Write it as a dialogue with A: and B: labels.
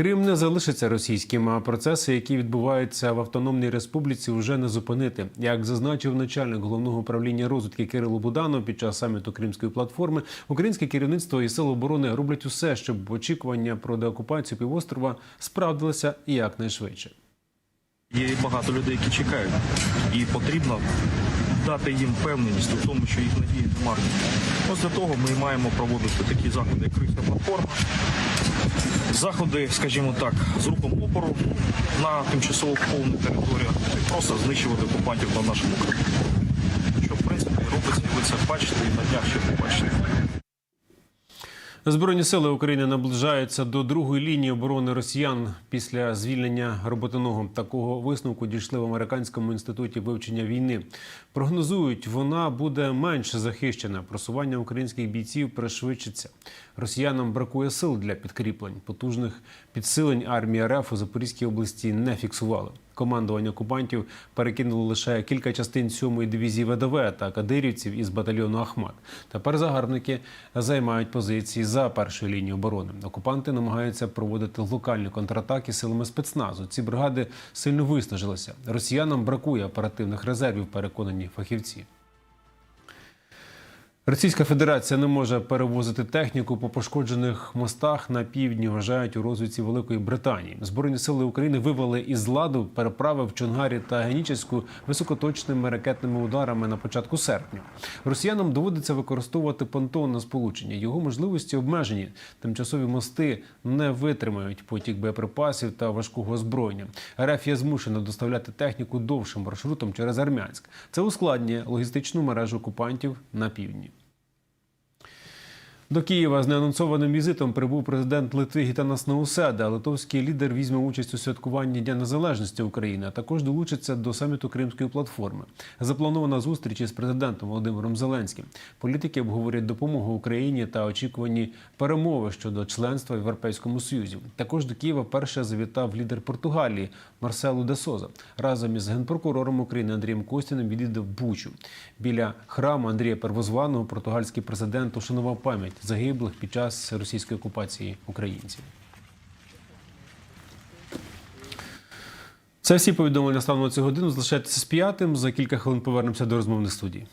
A: Крим не залишиться російським, а процеси, які відбуваються в Автономній Республіці, вже не зупинити. Як зазначив начальник головного управління розвідки Кирило Буданов під час саміту Кримської платформи, українське керівництво і сили оборони роблять усе, щоб очікування про деокупацію півострова справдилися якнайшвидше.
B: Є багато людей, які чекають, і потрібно дати їм впевненість у тому, що їх надії не марні. Ось для того ми маємо проводити такі заходи, як Кримська платформа, заходи, скажімо так, з рухом опору на тимчасово окупованих територіях, і просто знищувати окупантів на нашому країні. Що, в принципі, робиться, і ви це бачите, і на днях ще побачите.
A: Збройні сили України наближаються до другої лінії оборони росіян після звільнення роботиного. Такого висновку дійшли в американському інституті вивчення війни. Прогнозують, вона буде менш захищена. Просування українських бійців пришвидшиться. Росіянам бракує сил для підкріплень. Потужних підсилень армії РФ у Запорізькій області не фіксували. Командування окупантів перекинуло лише кілька частин 7-ї дивізії ВДВ та кадирівців із батальйону Ахмат. Тепер загарбники займають позиції за першою лінією оборони. Окупанти намагаються проводити локальні контратаки силами спецназу. Ці бригади сильно виснажилися. Росіянам бракує оперативних резервів, переконані фахівці. Російська Федерація не може перевозити техніку по пошкоджених мостах на півдні. Вважають у розвідці Великої Британії. Збройні сили України вивели із ладу переправи в Чонгарі та Генічеську високоточними ракетними ударами на початку серпня. Росіянам доводиться використовувати понтонне сполучення. Його можливості обмежені. Тимчасові мости не витримають потік боєприпасів та важкого озброєння. РФ є змушена доставляти техніку довшим маршрутом через Армянськ. Це ускладнює логістичну мережу окупантів на півдні. До Києва з неанонсованим візитом прибув президент Литви Гітанас Науседа. Литовський лідер візьме участь у святкуванні Дня Незалежності України, а також долучиться до саміту Кримської платформи. Запланована зустріч із президентом Володимиром Зеленським. Політики обговорять допомогу Україні та очікувані перемови щодо членства в Європейському Союзі. Також до Києва перше завітав лідер Португалії Марселу де Соза. Разом із генпрокурором України Андрієм Костіним відвідав Бучу. Біля храму Андрія Первозваного португальський президент ушанував пам'ять загиблих під час російської окупації українців. Це всі повідомлення стану на цю годину. Залишайтеся з п'ятим. За кілька хвилин повернемося до розмовних студій.